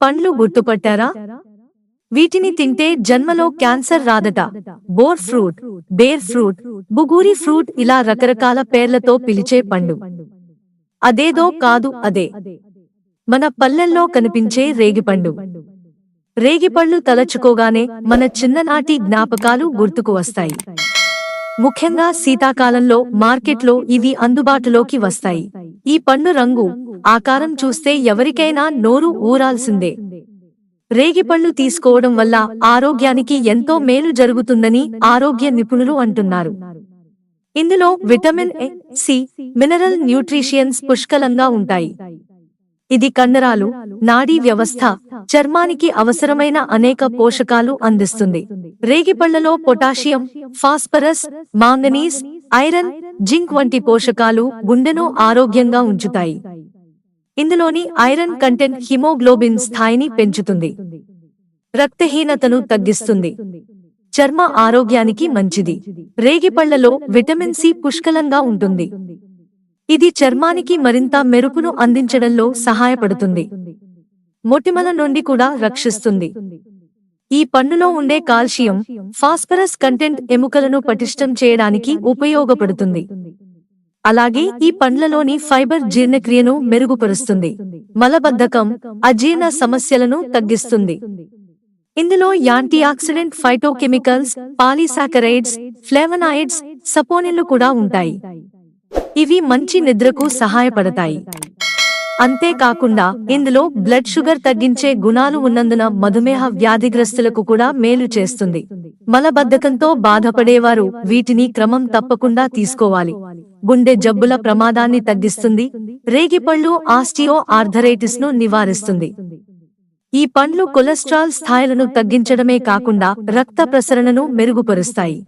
పండ్లు గుర్తుపట్టారా? వీటిని తింటే జన్మలో క్యాన్సర్ రాదట. బోర్ ఫ్రూట్ బేర్ ఫ్రూట్ బుగూరి ఫ్రూట్ ఇలా రకరకాల పేర్లతో పిలిచే పండు. అదేదో కాదు అదే. మన పల్లెల్లో కనిపించే రేగిపండు రేగిపళ్ళు తలచుకోగానే మన చిన్ననాటి జ్ఞాపకాలు గుర్తుకు వస్తాయి. ముఖ్యంగా శీతాకాలంలో మార్కెట్లో ఇవి అందుబాటులోకి వస్తాయి. ఈ పండు రంగు ఆకారం చూస్తే ఎవరికైనా నోరు ఊరాల్సిందే. రేగిపళ్ళు తీసుకోవడం వల్ల ఆరోగ్యానికి ఎంతో మేలు జరుగుతుందని ఆరోగ్య నిపుణులు అంటున్నారు. ఇందులో vitamin A C mineral nutritions పుష్కలంగా ఉంటాయి. ఇది కండరాలు నాడీ వ్యవస్థ చర్మానికి అవసరమైన అనేక పోషకాలు అందిస్తుంది. రేగిపళ్ళలో potassium phosphorus manganese iron zinc వంటి పోషకాలు గుండెను ఆరోగ్యంగా ఉంచుతాయి. ఇందులోని ఐరన్ కంటెంట్ హిమోగ్లోబిన్ స్థాయిని పెంచుతుంది. రక్తహీనతను తగ్గిస్తుంది. చర్మ ఆరోగ్యానికి మంచిది. రేగిపళ్ళలో విటమిన్ సి పుష్కలంగా ఉంటుంది. ఇది చర్మానికి మరింత మెరుపును అందించడంలో సహాయపడుతుంది. మొటిమల నుండి కూడా రక్షిస్తుంది. ఈ పండులో ఉండే కాల్షియం ఫాస్ఫరస్ కంటెంట్ ఎముకలను పటిష్టం చేయడానికి ఉపయోగపడుతుంది. అలాగే ఈ పండ్లలోని ఫైబర్ జీర్ణక్రియను మెరుగుపరుస్తుంది. మలబద్ధకం అజీర్ణ సమస్యలను తగ్గిస్తుంది. ఇందులో antioxidant phytochemicals polysaccharides flavonoids సపోనిన్లు కూడా ఉంటాయి. ఇవి మంచి నిద్రకు సహాయపడతాయి. అంతేకాకుండా ఇందులో బ్లడ్ షుగర్ తగ్గించే గుణాలు ఉన్నందున మధుమేహ వ్యాధిగ్రస్తులకు కూడా మేలు చేస్తుంది. మలబద్ధకంతో బాధపడేవారు వీటిని క్రమం తప్పకుండా తీసుకోవాలి. గుండె జబ్బుల ప్రమాదాన్ని తగ్గిస్తుంది. రేగిపళ్ళు ఆస్టియో ఆర్థరైటిస్ను నివారిస్తుంది. ఈ పండ్లు కొలెస్ట్రాల్ స్థాయిలను తగ్గించడమే కాకుండా రక్త ప్రసరణను మెరుగుపరుస్తాయి.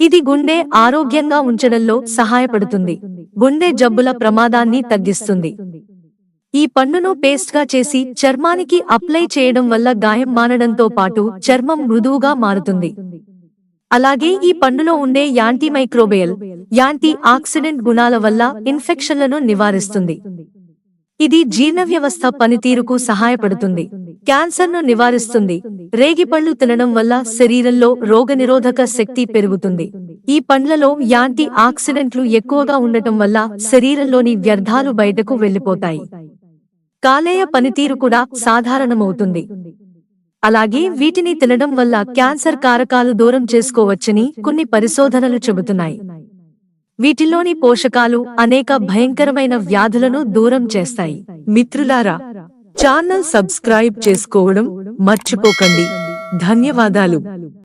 ఇది గుండె ఆరోగ్యంగా ఉంచడంలో సహాయపడుతుంది. గుండె జబ్బుల ప్రమాదాన్ని తగ్గిస్తుంది. ఈ పండును పేస్ట్గా చేసి చర్మానికి అప్లై చేయడం వల్ల గాయం మానడంతో పాటు చర్మం మృదువుగా మారుతుంది. అలాగే ఈ పండులో ఉండే యాంటీ యాంటీమైక్రోబియల్ యాంటీ ఆక్సిడెంట్ గుణాల వల్ల ఇన్ఫెక్షన్లను నివారిస్తుంది. ఇది జీర్ణ వ్యవస్థ పనితీరుకు సహాయపడుతుంది. క్యాన్సర్ను నివారిస్తుంది. రేగిపళ్ళు తినడం వల్ల శరీరంలో రోగనిరోధక శక్తి పెరుగుతుంది. ఈ పండ్లలో యాంటీ ఆక్సిడెంట్లు ఎక్కువగా ఉండటం వల్ల శరీరంలోని వ్యర్థాలు బయటకు వెళ్ళిపోతాయి కాలేయ పనితీరు కూడా సాధారణమవుతుంది. అలాగే వీటిని తినడం వల్ల క్యాన్సర్ కారకాలు దూరం చేసుకోవచ్చని కొన్ని పరిశోధనలు చెబుతున్నాయి. వీటిలోని పోషకాలు అనేక భయంకరమైన వ్యాధులను దూరం చేస్తాయి. మిత్రులారా ఛానల్ సబ్స్క్రైబ్ చేసుకోవడం మర్చిపోకండి. ధన్యవాదాలు.